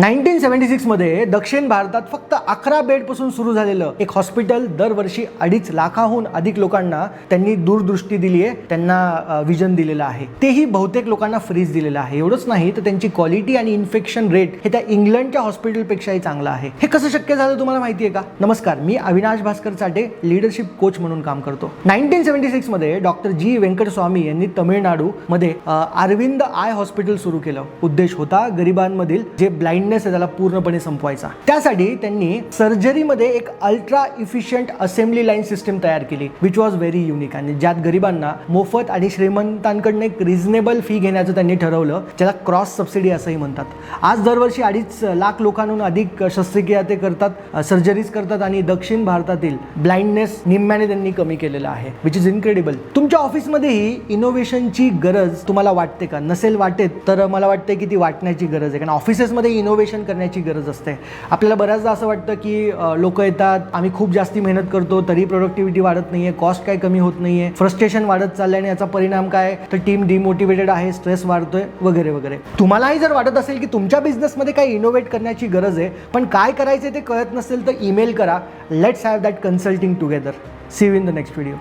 Nineteen seventy सिक्समध्ये दक्षिण भारतात फक्त अकरा बेडपासून सुरू झालेलं एक हॉस्पिटल दरवर्षी अडीच लाखाहून अधिक लोकांना त्यांनी दूरदृष्टी दिली आहे त्यांना विजन दिलेलं आहे. तेही बहुतेक लोकांना फ्रीज दिलेलं आहे. एवढंच नाही तर त्यांची क्वालिटी आणि इन्फेक्शन रेट हे त्या इंग्लंडच्या हॉस्पिटलपेक्षाही चांगलं आहे. हे कसं शक्य झालं तुम्हाला माहिती आहे का? नमस्कार मी अविनाश भास्कर चाटे लिडरशिप कोच म्हणून काम करतो. नाईन्टीन सेव्हन्टी सिक्समध्ये डॉक्टर जी व्यंकटस्वामी यांनी तमिळनाडूमध्ये अरविंद आय हॉस्पिटल सुरू केलं. उद्देश होता गरिबांमधील जे ब्लाइंड ब्लाइंडनेस आहे त्याला पूर्णपणे संपवायचा. त्यासाठी त्यांनी सर्जरीमध्ये एक ultra efficient assembly line system तयार केली विच वॉज व्हेरी युनिक आणि ज्यात गरिबांना मोफत आणि श्रीमंतांकडनं एक रिझनेबल फी घेण्याचं त्यांनी ठरवलं ज्याला क्रॉस सबसिडी असंही म्हणतात. आज दरवर्षी अडीच लाख लोकांहून अधिक शस्त्रक्रिया ते करतात सर्जरीज करतात आणि दक्षिण भारतातील ब्लाइंडनेस निम्म्याने त्यांनी कमी केलेला आहे विच इज इनक्रेडिबल तुमच्या ऑफिसमध्येही इनोव्हेशनची गरज तुम्हाला वाटते का? नसेल वाटेत तर मला वाटतं की ती वाटण्याची गरज आहे कारण ऑफिसेसमध्ये इनोव्हेशन करण्याची गरज असते. आपल्याला बऱ्याचदा असं वाटतं की लोक येतात आम्ही खूप जास्ती मेहनत करतो तरी प्रोडक्टिव्हिटी वाढत नाहीये कॉस्ट काय कमी होत नाहीये फ्रस्ट्रेशन वाढत चाललंय आणि याचा परिणाम काय? तर टीम डिमोटिवेटेड आहे स्ट्रेस वाढतोय वगैरे वगैरे. तुम्हालाही जर वाटत असेल की तुमच्या बिझनेसमध्ये काही इनोव्हेट करण्याची गरज आहे पण काय करायचं ते कळत नसेल तर ईमेल करा. Let's have that consulting together see you in the next video